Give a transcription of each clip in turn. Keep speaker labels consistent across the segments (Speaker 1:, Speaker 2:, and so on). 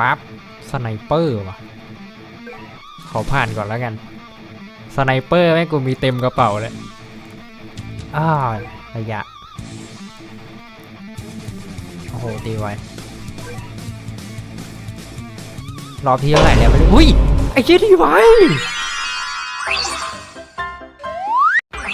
Speaker 1: ปั๊บสไนเปอร์ว่ะ ขอผ่านก่อนแล้วกัน สไนเปอร์แม่งกูมีเต็มกระเป๋าเลยอ้าวระยะ โอ้โห ตีไวรอบที่เท่าไหร่เนี่ยไม่รู้อุ้ย ไอ้เชี่ยดีไว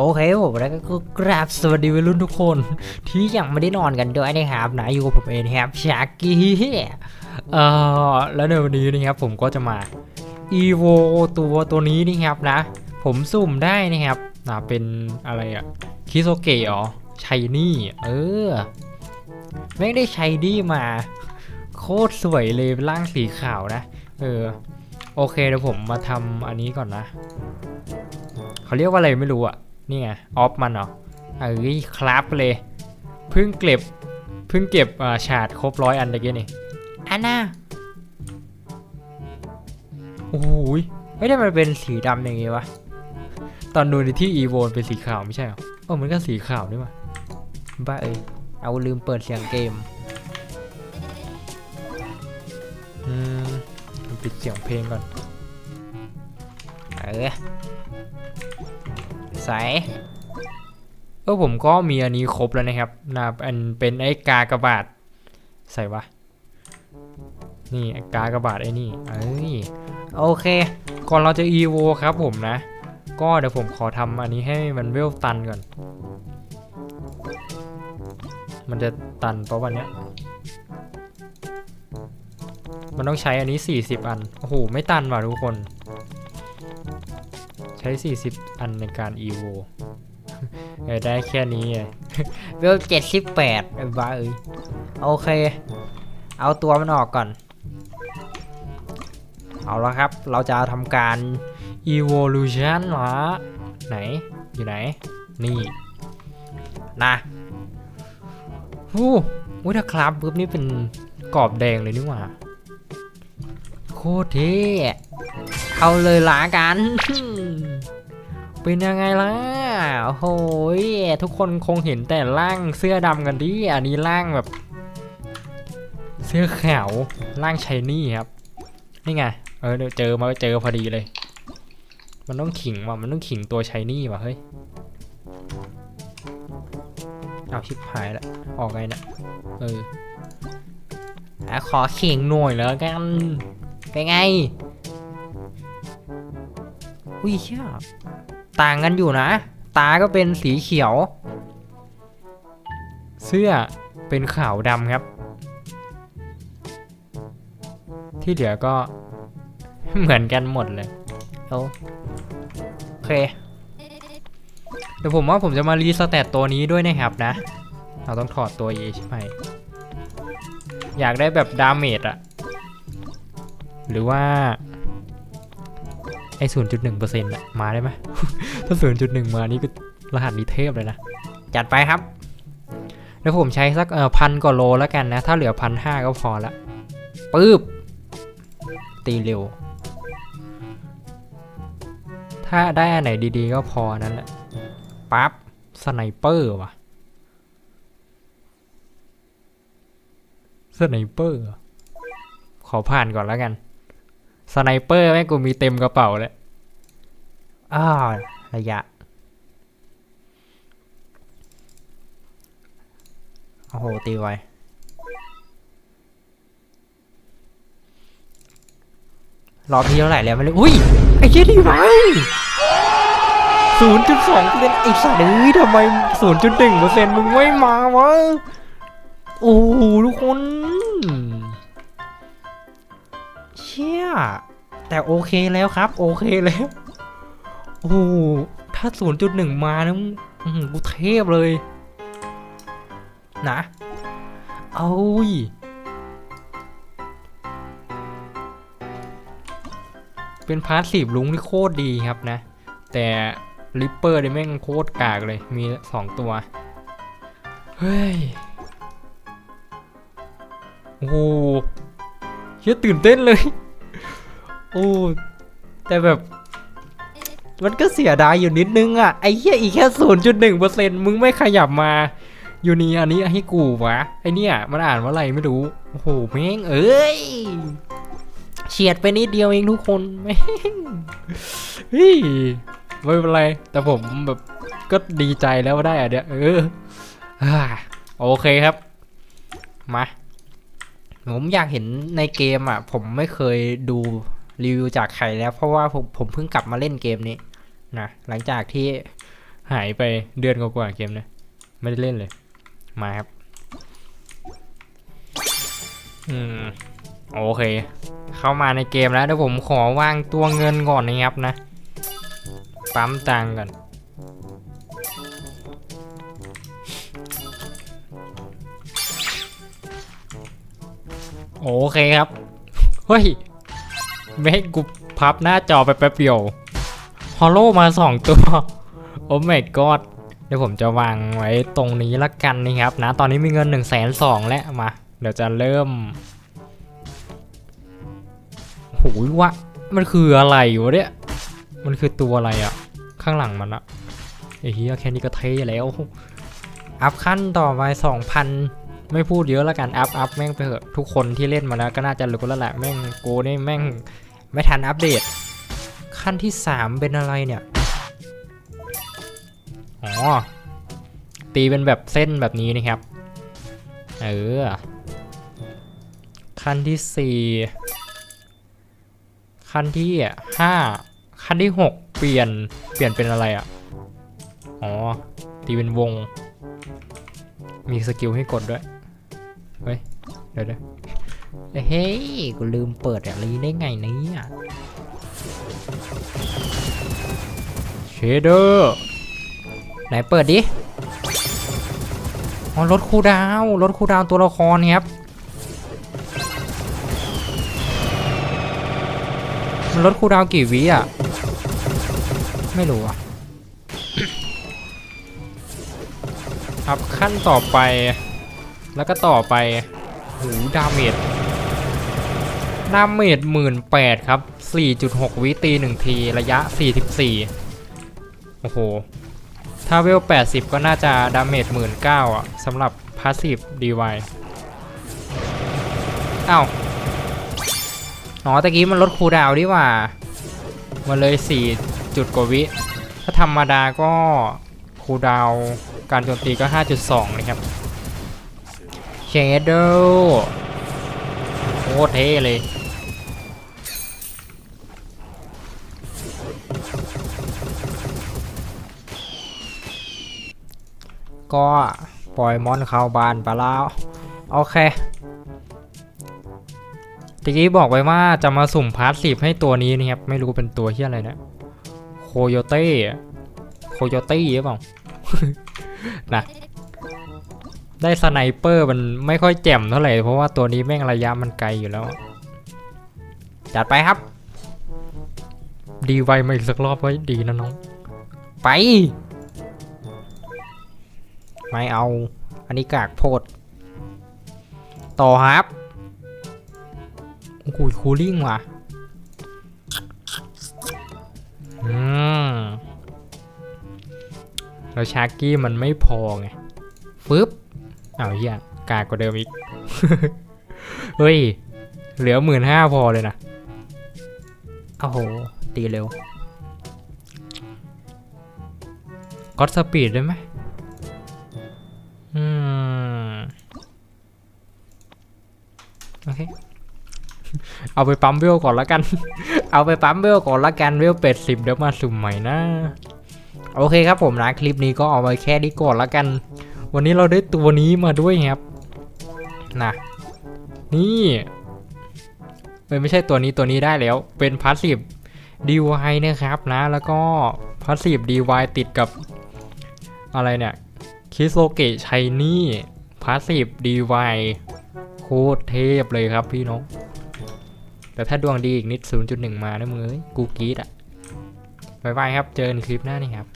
Speaker 1: โอเคผมแล้วก็กราบสวัสดีวัยรุ่นทุกคน ที่ยังไม่ได้นอนกันด้วยนะครับนะอยู่กับผมเองครับชากี้เอ่อแล้วในวันนี้นะครับผมก็จะมา evo ตัวตัวนี้นะครับนะ ผมสุ่มได้นะครับนะเป็นอะไรอะคิโซเกะเหรอชัยนี่ เออไม่งได้ชัยนี่มา โคตรสวยเลยร่างสีขาวนะ เออ โอเคเดี๋ยวผมมาทำอันนี้ก่อนนะ เขาเรียกว่าอะไรไม่รู้อะ นี่ไงออฟมันเหรอเอ้ยครับเลยเพิ่งเก็บเพิ่งเก็บอ่าฉาดครบร้อยอันตะกี้นี่อันน่ะโอ้โหยไม่ได้มันเป็นสีดำอย่างงี้วะตอนดูในที่อีโวนเป็นสีขาวไม่ใช่เหรอเออมันก็สีขาวนี่วะบ้าเอ้ยเอาลืมเปิดเสียงเกมอืมปิดเสียงเพลงก่อนเออ ใสเออผมก็มีอันนี้ครบแล้วนะครับนะอันเป็นไอ้กากระบาดใส่วะนี่กากระบาดไอ้นี่เอ้ยโอเค ก่อนเราจะ EVO ครับผมนะ ก็เดี๋ยวผมขอทำอันนี้ให้มันเวลตันก่อน มันจะตันเพราะวันเนี้ยมันต้องใช้อันนี้ 40 อัน โอ้โห ไม่ตันว่ะทุกคน ช้ 40 อันในการ EVO เออได้แค่นี้ไงเวล78ไอ้บ้าเอ้ยโอเค เอาตัวมันออกก่อน เอาละครับ เราจะทำการ evolution หรอไหน อยู่ไหน นี่ นะฮู้อุ้ยถ้าคลับปุ๊บนี่เป็นกรอบแดงเลยนี่หว่า โคตรเท่ เอาเลยละกัน เป็นยังไงล่ะ โอ้โหยทุกคนคงเห็นแต่ร่างเสื้อดำกันดิ อันนี้ร่างแบบ เสื้อขาวร่างชายนี่ครับ นี่ไง เออเจอมาเจอพอดีเลย มันต้องขิงว่ะ มันต้องขิงตัวชายนี่ว่ะเฮ้ย เอาชิบหายละ ออกไงเนะเอออะขอขิงหน่อยแล้วกัน เป็นไง อุ้ยเชี่ยต่างกันอยู่นะ ตาก็เป็นสีเขียว เสื้อเป็นขาวดำครับ ที่เหลือก็เหมือนกันหมดเลยโอเค เดี๋ยวผมว่าผมจะมารีสแตทตัวนี้ด้วยนะครับนะ เราต้องถอดตัวเอใช่ไหม อยากได้แบบดาเมจอะหรือว่า ไอ้ศูนย์จุดหนึ่งเปอร์เซ็นต์ะมาได้ไหมถ้าศูนย์จุดหนึ่งมานี่ก็รหัสนี้เทพเลยนะ จัดไปครับเดี๋ยวผมใช้สักเออพันกว่าโลแล้วกันนะ ถ้าเหลือพันห้าก็พอละปึ๊บ ตีเร็ว ถ้าได้อันไหนดีๆก็พอนั้นแหละ ปั๊บ สไนเปอร์ว่ะ สไนเปอร์ ขอผ่านก่อนแล้วกัน สไนเปอร์แม่งกูมีเต็มกระเป๋าเลยอ้าระยะ โอ้โห ตีไวรอบที่เท่าไหร่แล้วไม่รู้อุ้ย ไอ้เชี่ยดีไวศูนย์จุดสองเปอร์เซ็นต์ไอ้สัตว์เอ้ยทำไมศูนย์จุดหนึ่งเปอร์เซ็นต์มึงไม่มาวะ โอ้โหทุกคน เชี่ย แต่โอเคแล้วครับ โอเคแล้ว โอ้ถ้า 0.1 มานะอื้อหือกูเทพเลย นะ เอายเป็นพาสซีฟลุงที่โคตรดีครับนะ แต่ริปเปอร์นี่แม่งโคตรกากเลยมีสองตัว เฮ้ย โอ้ เชี่ยตื่นเต้นเลย โอ้ แต่แบบ มันก็เสียดายอยู่นิดนึงอะ ไอ้เหี้ยอีกแค่ศูนย์จุดหนึ่งเปอร์เซ็นต์มึงไม่ขยับมา อยู่นี่อันนี้ให้กูวะ ไอเนี่ย มันอ่านว่าอะไรไม่รู้ โอ้โหแม่งเอ้ย เฉียดไปนิดเดียวเองทุกคนแม่งเฮ้ยไม่เป็นไร แต่ผมแบบก็ดีใจแล้วว่าได้อะเดี๋ยวเออโอเคครับ มา ผมอยากเห็นในเกมอะ ผมไม่เคยดูรีวิวจากใครแล้ว เพราะว่าผมผมเพิ่งกลับมาเล่นเกมนี้นะหลังจากที่หายไปเดือนกว่าๆเกมเนี้ยไม่ได้เล่นเลย มาครับ อืม โอเค เข้ามาในเกมแล้วเดี๋ยวผมขอวางตัวเงินก่อนนะครับนะ ปั๊มตังก่อน โอเคครับ เฮ้ยไม่ให้กูพับหน้าจอไปแป๊บเดียวฮอลโลมาสองตัว โอ้ my god เดี๋ยวผมจะวางไว้ตรงนี้ละกันนะครับนะ ตอนนี้มีเงิน1นึ่งแสนสองแล้วมา เดี๋ยวจะเริ่มโหยวะ มันคืออะไรวะเนี่ย มันคือตัวอะไรอะข้างหลังมันอะไอ้เหี้ยแค่นี้ก็เทแล้ว อัพขั้นต่อไป2,000 ไม่พูดเยอะแล้วกันอัพอัพแม่งไปเถอะทุกคนที่เล่นมาแล้วก็น่าจะรู้แล้วแหละแม่งโกนี่แม่งไม่ทันอัปเดต ขั้นที่ 3 เป็นอะไรเนี่ยอ๋อตีเป็นแบบเส้นแบบนี้นะครับ เออ ขั้นที่ 4 ขั้นที่ 5 ขั้นที่ 6 เปลี่ยนเปลี่ยนเป็นอะไรอะ อ๋อ ตีเป็นวง มีสกิลให้กดด้วย เฮ้ย เดี๋ยวเดี๋ยวเฮ้ย กูลืมเปิดอะไรได้ไงเนี่ยเชเดอร์ ไหนเปิดดิอ๋อลดคูดาวน์ลดคูดาวตัวละครครับมันลดคูดาวกี่วิอะ ไม่รู้อะครับขั้นต่อไป แล้วก็ต่อไปหูดาเมจดาเมจหมื่นแปดครับ 4.6 วิตีหนึ่งทีระยะ 44 โอ้โห ถ้าเวล 80 ก็น่าจะดาเมจหมื่นเก้าอะสำหรับพาสซีฟดีไวอ้าว อ๋อตะกี้มันลดคูดาวดีว่า มันเลย 4 จุดกว่าวิ ถ้าธรรมดาก็คูดาวการโจมตีก็ 5.2 นะครับ เชโดโคตรเท่เลย ก็ปล่อยมอนเข้าบ้านไปแล้ว โอเคตะกี้บอกไว้ว่าจะมาสุ่มพาร์ทสิบให้ตัวนี้นะครับ ไม่รู้เป็นตัวที่อะไรนะ โคโยเต้ โคโยตี้หรือเปล่า นะ ได้สไนเปอร์มันไม่ค่อยแจ่มเท่าไหร่เพราะว่าตัวนี้แม่งระยะมันไกลอยู่แล้ว จัดไปครับ ดีไวมาอีกสักรอบไว้ดีนะน้อง ไป ไม่เอา อันนี้กากโพด ต่อครับโอ้โหคูลิ่งว่ะอืมแล้วชาร์กี้มันไม่พอไงฟึบ อ้าวเฮียกากกว่าเดิมอีก เฮ้ย เหลือหมื่นห้าพอเลยนะโอ้โห ตีเร็วก็สปีดได้ไหมอืม โอเค เอาไปปั๊มเวลก่อนละกัน เอาไปปั๊มเวลก่อนละกันเวลเป็ดสิบเดี๋ยวมาสุ่มใหม่นะ โอเคครับผมนะ คลิปนี้ก็เอาไว้แค่นี้ก่อนละกัน วันนี้เราได้ตัวนี้มาด้วยครับนะนี่เอ้ยไม่ใช่ตัวนี้ตัวนี้ได้แล้ว เป็นพาสซีฟดีวนะครับนะ แล้วก็พาสซีฟดีวติดกับอะไรเนี่ยคิโซเกะชัยนี่พาสซีฟดีวโคตรเทพเลยครับพี่น้อง แต่ถ้าดวงดีอีกนิด 0.1 มานะมึงเอ้ยกูกีดอะบายบายครับ เจอกันคลิปหน้านี่ครับ